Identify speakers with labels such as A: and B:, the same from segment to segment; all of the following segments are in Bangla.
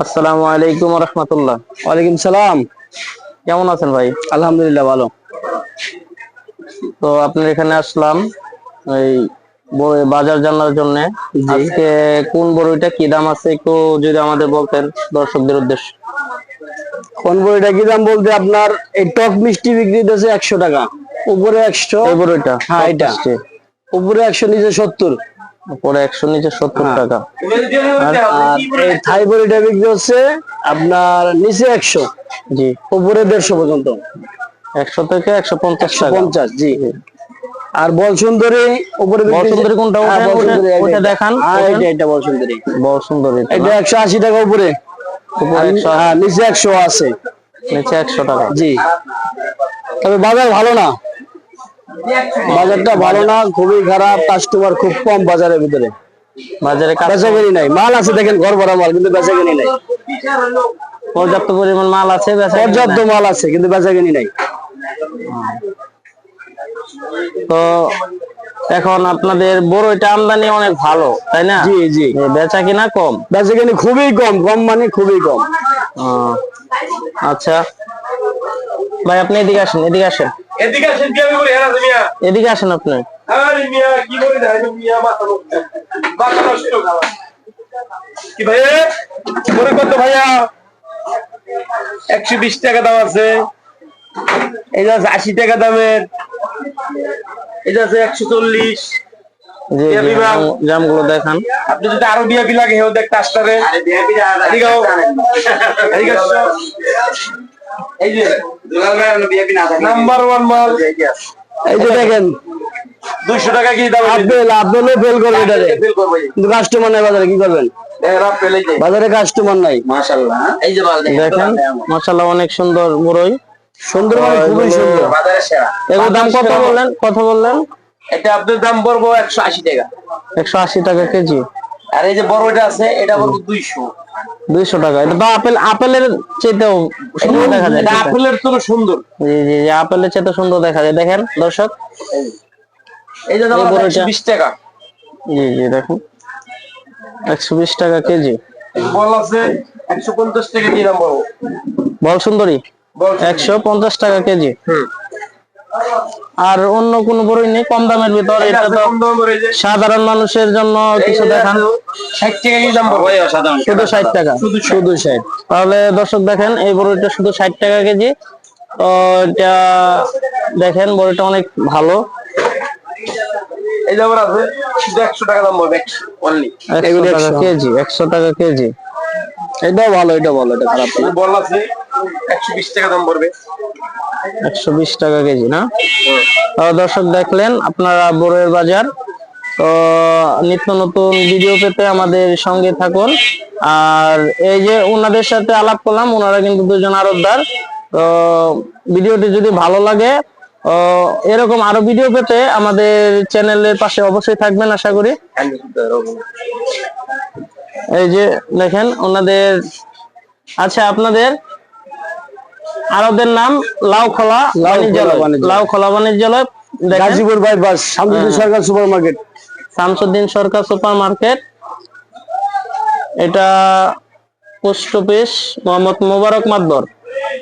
A: আসসালামু আলাইকুম রহমতুল্লাহ।
B: ওয়ালাইকুম সালাম।
A: কেমন আছেন ভাই?
B: আলহামদুলিল্লাহ ভালো।
A: তো আপনার এখানে আসলাম এই বই- বাজার জানার জন্য। আজকে কোন বড়ইটা কি দাম আছে একটু যদি আমাদের বলতেন দর্শকদের উদ্দেশ্যে।
B: কোন বইটা কি দাম বলতে আপনার এই টক মিষ্টি বিক্রি হচ্ছে একশো টাকা। উপরে একশো।
A: এই বড়ইটা
B: হ্যাঁ, এটা। উপরে একশো নিচে সত্তর।
A: উপরে একশো নিচে সত্তর
B: হ্যাঁ।
A: টাকা।
B: আর এই থাই বড়িটা বিক্রি হচ্ছে আপনার নিচে একশো।
A: জি।
B: উপরে দেড়শো পর্যন্ত।
A: একশো থেকে একশো পঞ্চাশ
B: পঞ্চাশ জি। আর বল সুন্দরী উপরে বিক্রি হচ্ছে-
A: বলসুন্দরী কোনটা?
B: হ্যাঁ,
A: ওটা-। দেখান,
B: হ্যাঁ, এইটা, এটা বল সুন্দরী
A: বড় সুন্দর এটা
B: এটা একশো আশি টাকা উপরে। হ্যাঁ নিচে একশো আছে।
A: নিচে একশো টাকা।
B: জি। তবে বাজার ভালো না? বাজারটা ভালো না খুবই খারাপ কাস্টমার খুব কম বাজারের ভিতরে।
A: বাজারে কাজ
B: বেচা কিনি নাই। মাল আছে দেখেন ঘর ভরা মাল কিন্তু বেচা কিনি নাই।
A: পর্যাপ্ত পরিমাণ মাল আছে
B: পর্যাপ্ত মাল আছে কিন্তু বেচা কিনি নাই।
A: তো এখন আপনাদের বড়ইটা আমদানি অনেক ভালো তাই না?
B: জি জি।
A: বেচা কিনা কম?
B: বেচা কিনি খুবই কম কম মানে খুবই কম।
A: আচ্ছা। ভাই আপনি এদিকে আসেন এদিকে আসেন।
C: এদিকে আসেন কি আমি বলি? হ্যাঁ মিয়া।
A: এদিকে আসেন আপনি।
C: আরে মিয়া কি বলি? না মিয়া মাথা নষ্ট। মাথা নষ্ট খাওয়া কি ভাই মনে কত ভাইয়া একশো বিশ টাকা দাম আছে। এটা আছে আশি টাকা দামের। এটা আছে একশো চল্লিশ।
A: জামগুলো দেখান।
C: আপনি যদি আরও বিয়াপি লাগে হেও দেখতে। এই যে নাম্বার ওয়ান মাল।
B: এই যে দেখেন
C: দুইশো টাকা কি দাম
B: আপেল আপেলও ফেল করবে এটারে কিন্তু কাস্টমার নাই বাজারে কি করবেন? বাজারে কাস্টমার নাই।
A: দেখেন মশালা অনেক সুন্দর
B: সুন্দর মানে খুবই সুন্দর।
A: এগুলোর দাম কত বললেন? কত বললেন?
C: এটা আপনার দাম পড়ব একশো আশি টাকা।
A: একশো আশি টাকা কেজি।
C: আর এই যে বড় এটা আছে এটা পড়ব দুইশো।
A: দুইশো টাকা। এটা তো আপেল আপেলের চেয়েতেও সুন্দর দেখা যায়
C: আপেলের তো সুন্দর।
A: জি জি আপেলের চেয়ে সুন্দর দেখা যায়। দেখেন দর্শক।
C: এই যে। দাম বিশ টাকা।
A: জি জি দেখুন। একশো বিশ টাকা কেজি।
C: বল আছে একশো পঞ্চাশ টাকা দিয়ে দাম
A: বল সুন্দরী। একশো পঞ্চাশ টাকা কেজি।
C: হুম।
A: আর অন্য কোনো বড়ই নেই কম দামের ভিতর এটা তো সাধারণ মানুষের জন্য কিছু দেখান। শুধু ষাট টাকা?
C: শুধু
B: ষাট।
A: তাহলে দর্শক দেখেন এই বড়িটা শুধু ষাট টাকা কেজি। তো এটা দেখেন বড়িটা অনেক ভালো।
C: এই যে আমার আছে একশো টাকা দাম পড়বে একশো অনলি
A: একশো টাকা কেজি একশো টাকা কেজি।
B: এটাও ভালো এটা ভালো এটা খারাপ না।
C: বল আছে একশো বিশ টাকা দাম পড়বে।
A: একশো বিশ টাকা কেজি না? দর্শক দেখলেন আপনারা বড়ের বাজার। তো নিত্য নতুন ভিডিও পেতে আমাদের সঙ্গে থাকুন। আর এই যে ওনাদের সাথে আলাপ করলাম ওনারা কিন্তু দুজন আরবদার। তো ভিডিওটি যদি ভালো লাগে এরকম আরও ভিডিও পেতে আমাদের চ্যানেলের পাশে অবশ্যই থাকবেন আশা করি। এই যে দেখেন ওনাদের আচ্ছা আপনাদের আরবদের নাম Laukhola Banijyaloy. Laukhola Banijyaloy
B: Gazipur bypass Shamsuddin Sarkar super market
A: Shamsuddin Sarkar super market এটা পোস্ট অফিস মোহাম্মদ মোবারক মাদবর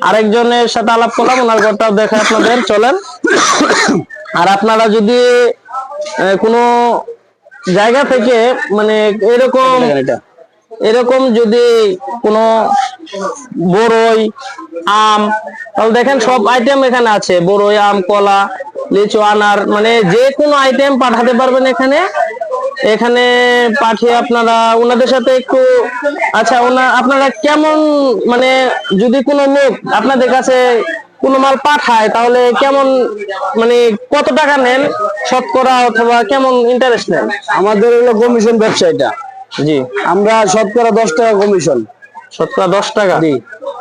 A: আরেকজনের সাথে আলাপ করলাম ওনার ঘরটাও দেখে আপনাদের চলেন। আর আপনারা যদি কোনো জায়গা থেকে মানে এরকম
B: এটা।
A: এরকম যদি কোনো বড়ই আম, তাহলে দেখেন সব আইটেম এখানে আছে। বড়ই আম, কলা, লিচু, আনার মানে যে কোনো আইটেম পাঠাতে পারবেন এখানে। এখানে পাঠিয়ে আপনারা ওনাদের সাথে একটু আচ্ছা ওনা, আপনারা কেমন মানে যদি কোনো লোক আপনাদের কাছে কোনো মাল পাঠায়, তাহলে কেমন মানে কত টাকা নেন? শতকরা অথবা কেমন ইন্টারেস্ট নেন?
B: আমাদের হলো কমিশন ব্যবসা এটা।
A: জি।
B: আমরা শতকরা দশ টাকা কমিশন
A: শতকরা দশ টাকা?
B: জি।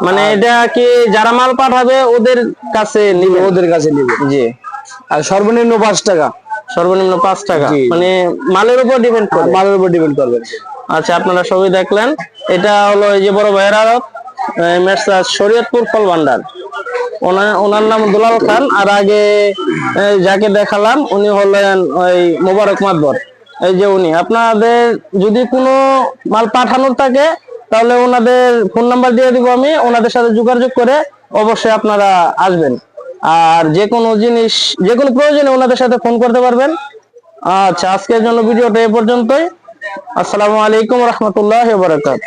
A: মানে এটা কি যারা মাল পাঠাবে ওদের কাছে নিবে?
B: ওদের কাছে নিবে।
A: জি।
B: আর সর্বনিম্ন পাঁচ টাকা।
A: সর্বনিম্ন পাঁচ টাকা। মানে মালের উপর ডিপেন্ড করবে
B: মালের উপর ডিপেন্ড করবে।
A: আচ্ছা আপনারা সবই দেখলেন। এটা হলো এই যে বড় ভাইয়ের আড়ত মেরসাদ শরীয়তপুর ফল ভান্ডার। ওনার ওনার নাম দুলাল খান। আর আগে যাকে দেখালাম উনি হলেন ওই মোবারক মাদবর এই যে উনি, আপনাদের যদি কোনো মাল পাঠানোর থাকে, তাহলে ওনাদের ফোন নাম্বার দিয়ে দিব আমি, ওনাদের সাথে যোগাযোগ করে অবশ্যই আপনারা আসবেন। আর যে কোনো জিনিস, যে কোনো প্রয়োজনে ওনাদের সাথে ফোন করতে পারবেন। আচ্ছা আজকের জন্য ভিডিওটা এ পর্যন্তই। আসসালামু আলাইকুম রহমতুল্লাহ বারাকাত